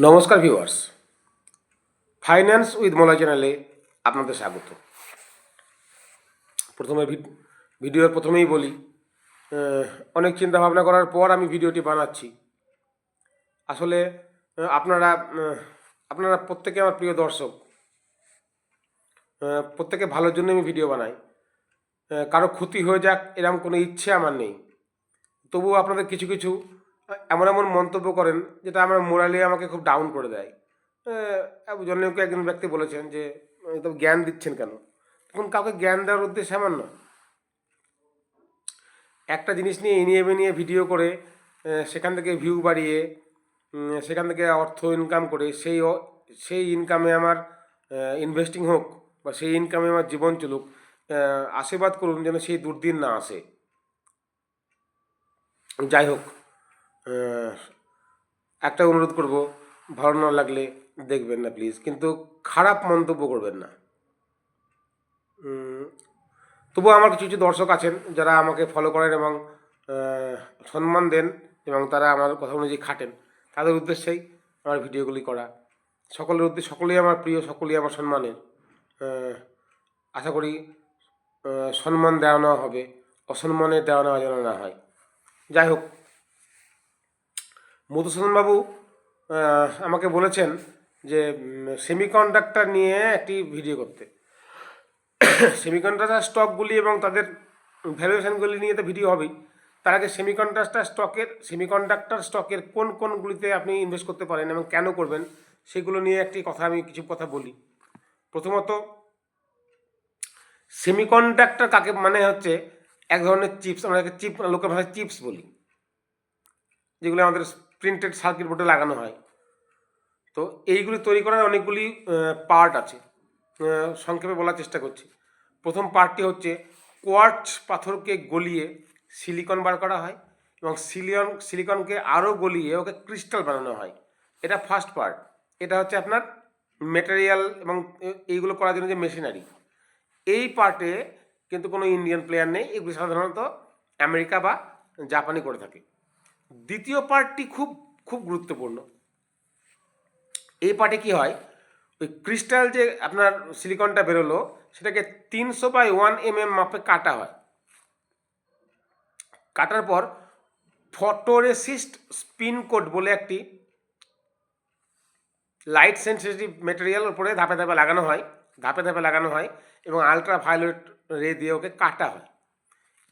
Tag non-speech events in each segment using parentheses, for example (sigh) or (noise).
নমস্কার viewers finance with মোলা চ্যানেলে আপনাদের স্বাগত। প্রথমে ভিড- ভিডিওর প্রথমেই বলি অনেক চিন্তা ভাবনা করার পর আমি ভিডিওটি বানাচ্ছি। আসলে আপনারা আপনারা প্রত্যেকে আমার প্রিয় দর্শক প্রত্যেকে ভালোর জন্য আমি ভিডিও বানাই। কারও ক্ষতি হয়ে যাক, এরকম কোনো ইচ্ছে আমার নেই। তবুও আপনাদের কিছু কিছু এমন এমন মন্তব্য করেন যেটা আমার মোরালি আমাকে খুব ডাউন করে দেয়। জন্যকে একজন ব্যক্তি বলেছেন যে তো জ্ঞান দিচ্ছেন কেন? তখন কাউকে জ্ঞান দেওয়ার উদ্দেশ্য এমন না একটা জিনিস নিয়ে এনিয়ে নিয়ে এ নিয়ে ভিডিও করে সেখান থেকে ভিউ বাড়িয়ে সেখান থেকে অর্থ ইনকাম করে, সেই সেই ইনকামে আমার ইনভেস্টিং হোক বা সেই ইনকামে আমার জীবন চলুক আশীর্বাদ করুন যেন সেই দুর্দিন না আসে। যাই হোক একটা অনুরোধ করব, ভালো না লাগলে দেখবেন না প্লিজ কিন্তু খারাপ মন্তব্য করবেন না। তবুও আমার কিছু কিছু দর্শক আছেন যারা আমাকে ফলো করেন এবং সম্মান দেন এবং তারা আমার কথা অনুযায়ী খাটেন, তাদের উদ্দেশ্যেই আমার ভিডিওগুলি করা। সকলের উদ্দেশ্যে সকলেই আমার প্রিয়, সকলেই আমার সম্মানের। আশা করি সম্মান দেওয়া হবে অসম্মানে দেওয়া নেওয়া যেন না হয়। যাই হোক মধুসূদনবাবু আমাকে বলেছেন যে সেমিকন্ডাক্টর নিয়ে একটি ভিডিও করতে। সেমিকন্ডাক্টর স্টকগুলি এবং তাদের ভ্যালুয়েশনগুলি নিয়ে তো ভিডিও হবেই। তার আগে সেমিকন্ডাক্টর স্টকের সেমিকন্ডাক্টর স্টকের কোন কোনগুলিতে আপনি ইনভেস্ট করতে পারেন এবং কেন করবেন, সেগুলো নিয়ে একটি কথা আমি কিছু কথা বলি। প্রথমত সেমিকন্ডাক্টর কাকে মানে হচ্ছে এক ধরনের চিপস আমরা চিপ লোকের ভাষায় চিপস বলি, যেগুলো আমাদের প্রিন্টেড সার্কিট বোর্ডে লাগানো হয়। তো এইগুলি তৈরি করার অনেকগুলি পার্ট আছে। সংক্ষেপে বলার চেষ্টা করছি। প্রথম পার্টটি হচ্ছে কোয়ার্টজ পাথরকে গলিয়ে সিলিকন বার করা হয় এবং সিলিয়ন সিলিকনকে আরও গলিয়ে ওকে ক্রিস্টাল বানানো হয়। এটা ফার্স্ট পার্ট এটা হচ্ছে আপনার মেটেরিয়াল এবং এইগুলো করার জন্য যে মেশিনারি এই পার্টে কিন্তু কোনো ইন্ডিয়ান প্লেয়ার নেই। এগুলি সাধারণত আমেরিকা বা জাপানি করে থাকে। দ্বিতীয় পার্টটি খুব খুব গুরুত্বপূর্ণ। এই পার্টে কি হয়, ওই ক্রিস্টাল যে আপনার সিলিকনটা বেরোলো, সেটাকে তিনশো বাই ওয়ান এম এম মাপে কাটা হয়। কাটার পর ফটোরেসিস্ট স্পিন কোড বলে একটি লাইট সেন্সিটিভ মেটেরিয়াল উপরে ধাপে ধাপে লাগানো হয়, ধাপে ধাপে লাগানো হয় এবং আলট্রা ভায়োলেট রে দিয়ে ওকে কাটা হয়।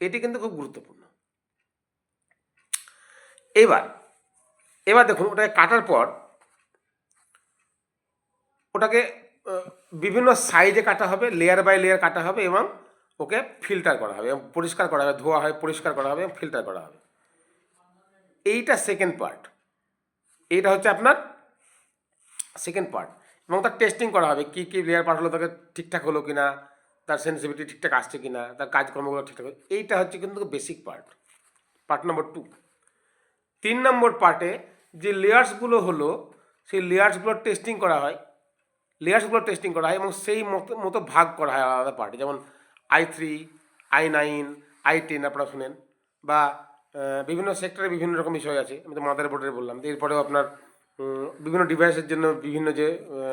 এটি কিন্তু খুব গুরুত্বপূর্ণ। এবার এবার দেখুন ওটাকে কাটার পর ওটাকে বিভিন্ন সাইজে কাটা হবে লেয়ার বাই লেয়ার কাটা হবে এবং ওকে ফিল্টার করা হবে এবং পরিষ্কার করা হবে, ধোয়া হয় পরিষ্কার করা হবে এবং ফিল্টার করা হবে। এইটা সেকেন্ড পার্ট এইটা হচ্ছে আপনার সেকেন্ড পার্ট এবং তার টেস্টিং করা হবে, কী কী লেয়ার পাঠালো তাকে ঠিকঠাক হলো কি না তার সেন্সিভিটি ঠিকঠাক আসছে কি না তার কাজকর্মগুলো ঠিকঠাক হলো, এইটা হচ্ছে কিন্তু basic part part number two তিন নম্বর পার্টে যে লেয়ার্সগুলো হলো, সেই লেয়ার্সগুলোর টেস্টিং করা হয়। লেয়ার্সগুলো টেস্টিং করা হয় এবং সেই মতো মতো ভাগ করা হয় আলাদা পার্টে যেমন I three I nine I ten আপনারা শুনেন। বা বিভিন্ন সেক্টরে বিভিন্ন রকম বিষয় আছে। আমি তো মাদার বোর্ডের বললাম এরপরেও আপনার বিভিন্ন ডিভাইসের জন্য বিভিন্ন যে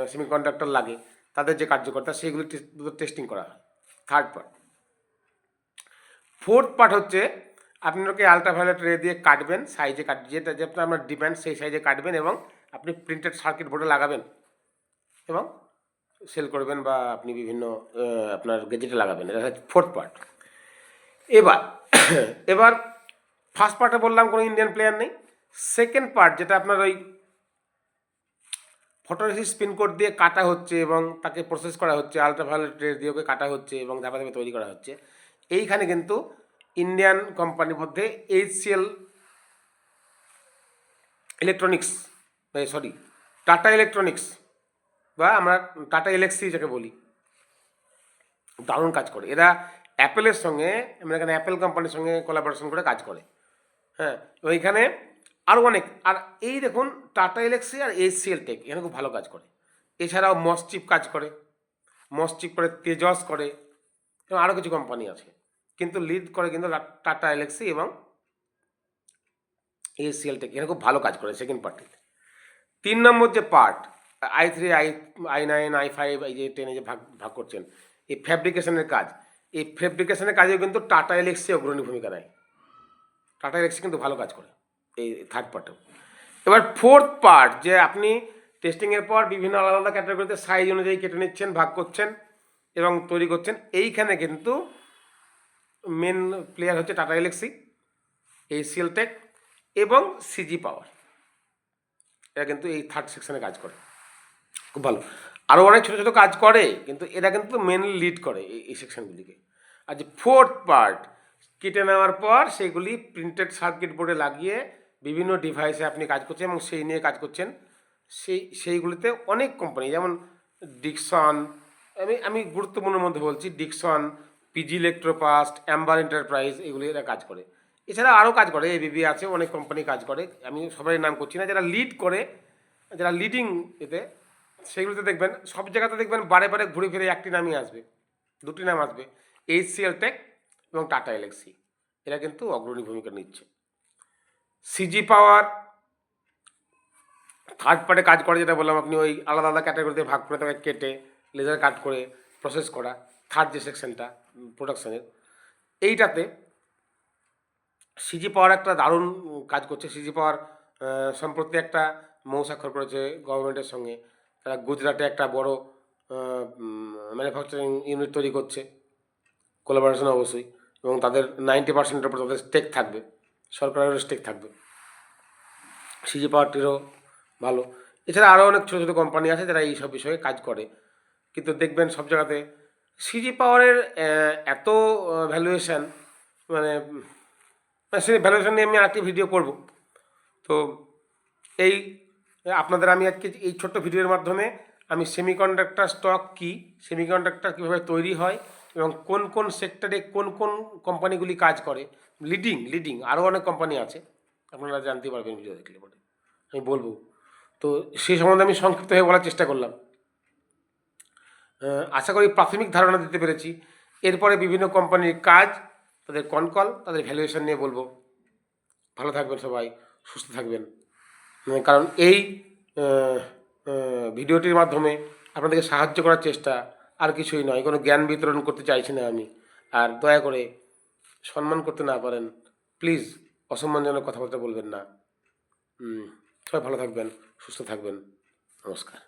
সেমি কন্ডাক্টর লাগে, তাদের যে কার্যকর্তা সেইগুলো টেস্টিং করা হয়। থার্ড পার্ট ফোর্থ পার্ট হচ্ছে আপনাকে আলট্রাভায়োলেট রে দিয়ে কাটবেন সাইজে কাট, যেটা যেটা আপনার ডিপেন্ড সেই সাইজে কাটবেন এবং আপনি প্রিন্টেড সার্কিট বোর্ডে লাগাবেন এবং সেল করবেন বা আপনি বিভিন্ন আপনার গেজেটে লাগাবেন। এটা হচ্ছে ফোর্থ পার্ট এবার (coughs) এবার ফার্স্ট পার্টে বললাম কোনো ইন্ডিয়ান প্লেয়ার নেই। সেকেন্ড পার্ট যেটা আপনার ওই ফটোরেসিস স্পিন কোড দিয়ে কাটা হচ্ছে এবং তাকে প্রসেস করা হচ্ছে আলট্রাভায়োলেট রে দিয়ে ওকে কাটা হচ্ছে এবং ধাপে ধাপে তৈরি করা হচ্ছে। এইখানে কিন্তু ইন্ডিয়ান কোম্পানির মধ্যে HCL electronics sorry Tata electronics বা আমরা টাটা এলেক্সি যাকে বলি, দারুণ কাজ করে। এরা অ্যাপেলের সঙ্গে আমরা এখানে অ্যাপেল কোম্পানির সঙ্গে কোলাবোরেশন করে কাজ করে। হ্যাঁ ওইখানে আরও অনেক, আর এই দেখুন টাটা এলেক্সি আর এসিএল টেক এখানে খুব ভালো কাজ করে। এছাড়াও মসচিপ কাজ করে মসচিপ করে তেজস করে, এবং আরও কিছু কোম্পানি আছে। কিন্তু লিড করে কিন্তু টাটা এলেক্সি এবং এসিএল টেক এখানে খুব ভালো কাজ করে সেকেন্ড পার্টিতে তিন নম্বর যে part I three I I nine I five এই যে টেনে যে ভাগ ভাগ করছেন, এই ফ্যাব্রিকেশনের কাজ। এই ফ্যাব্রিকেশনের কাজেও কিন্তু টাটা এলেক্সি অগ্রণী ভূমিকা নেয়। টাটা এলেক্সি কিন্তু ভালো কাজ করে, এই থার্ড পার্টেও এবার ফোর্থ পার্ট যে আপনি টেস্টিংয়ের পর বিভিন্ন আলাদা আলাদা ক্যাটাগরিতে সাইজ অনুযায়ী কেটে নিচ্ছেন, ভাগ করছেন এবং তৈরি করছেন, এইখানে কিন্তু মেন প্লেয়ার হচ্ছে টাটা এলেক্সি এইসিএল টেক এবং সিজি পাওয়ার এরা কিন্তু এই থার্ড সেকশনে কাজ করে। খুব ভালো। আরও অনেক ছোটো ছোটো কাজ করে, কিন্তু এরা কিন্তু মেনলি লিড করে এই এই সেকশনগুলিকে আর যে ফোর্থ পার্ট কেটে নেওয়ার পর সেগুলি প্রিন্টেড সার্কিট বোর্ডে লাগিয়ে বিভিন্ন ডিভাইসে আপনি কাজ করছেন এবং সেই নিয়ে কাজ করছেন। সেই, সেইগুলিতে অনেক কোম্পানি যেমন ডিকসন আমি আমি গুরুত্বপূর্ণের মধ্যে বলছি Dixon PG Electroplast Amber enterprise এগুলি এরা কাজ করে। এছাড়া আরও কাজ করে এবিবি আছে, অনেক কোম্পানি কাজ করে। আমি সবাই নাম করছি না, যারা লিড করে, যারা লিডিং এতে, সেগুলোতে দেখবেন, সব জায়গাতে দেখবেন বারে বারে ঘুরে ফিরে একটি নামই আসবে, দুটি নাম আসবে এইচসিএল টেক এবং টাটা এলেক্সি এরা কিন্তু অগ্রণী ভূমিকা নিচ্ছে। সিজি পাওয়ার থার্ড পার্টে কাজ করে, যেটা বললাম আপনি ওই আলাদা আলাদা ক্যাটাগরিতে ভাগ করে তাকে কেটে লেজার কাট করে প্রসেস করা। থার্ড যে সেকশনটা প্রোডাকশনের এইটাতে সিজি পাওয়ার একটা দারুণ কাজ করছে। সিজি পাওয়ার সম্প্রতি একটা মৌ স্বাক্ষর করেছে গভর্নমেন্টের সঙ্গে। তারা গুজরাটে একটা বড় ম্যানুফ্যাকচারিং ইউনিট তৈরি করছে। কোলাবোরেশন অবশ্যই। এবং তাদের নাইনটি পার্সেন্টের উপর তাদের স্টেক থাকবে। সরকারেরও স্টেক থাকবে। সিজি পাওয়ারটিরও ভালো। এছাড়া আরও অনেক ছোটো ছোটো কোম্পানি আছে যারা এই সব বিষয়ে কাজ করে। কিন্তু দেখবেন সব জায়গাতে সিজি পাওয়ারের এত ভ্যালুয়েশান মানে সেই ভ্যালুয়েশন নিয়ে আমি আরেকটি ভিডিও করব। তো এই, আপনাদের আমি আজকে এই ছোট্ট ভিডিওর মাধ্যমে আমি সেমিকন্ডাক্টর স্টক কি সেমিকন্ডাক্টর কীভাবে তৈরি হয় এবং কোন কোন সেক্টরে কোন কোন কোম্পানিগুলি কাজ করে। লিডিং লিডিং আরও অনেক কোম্পানি আছে। আপনারা জানতে পারবেন ভিডিও দেখলে পরে। আমি বলব। তো সেই সম্বন্ধে আমি সংক্ষিপ্ত হয়ে বলার চেষ্টা করলাম। আশা করি প্রাথমিক ধারণা দিতে পেরেছি। এরপরে বিভিন্ন কোম্পানির কাজ, তাদের কনকল, তাদের ভ্যালুয়েশন নিয়ে বলব। ভালো থাকবেন সবাই, সুস্থ থাকবেন। কারণ এই ভিডিওটির মাধ্যমে আপনাদেরকে সাহায্য করার চেষ্টা আর কিছুই নয়। কোনো জ্ঞান বিতরণ করতে চাইছি না আমি। আর দয়া করে সম্মান করতে না পারেন। প্লিজ, অসম্মানজনক কথাবার্তা বলবেন না। সবাই ভালো থাকবেন, সুস্থ থাকবেন। নমস্কার।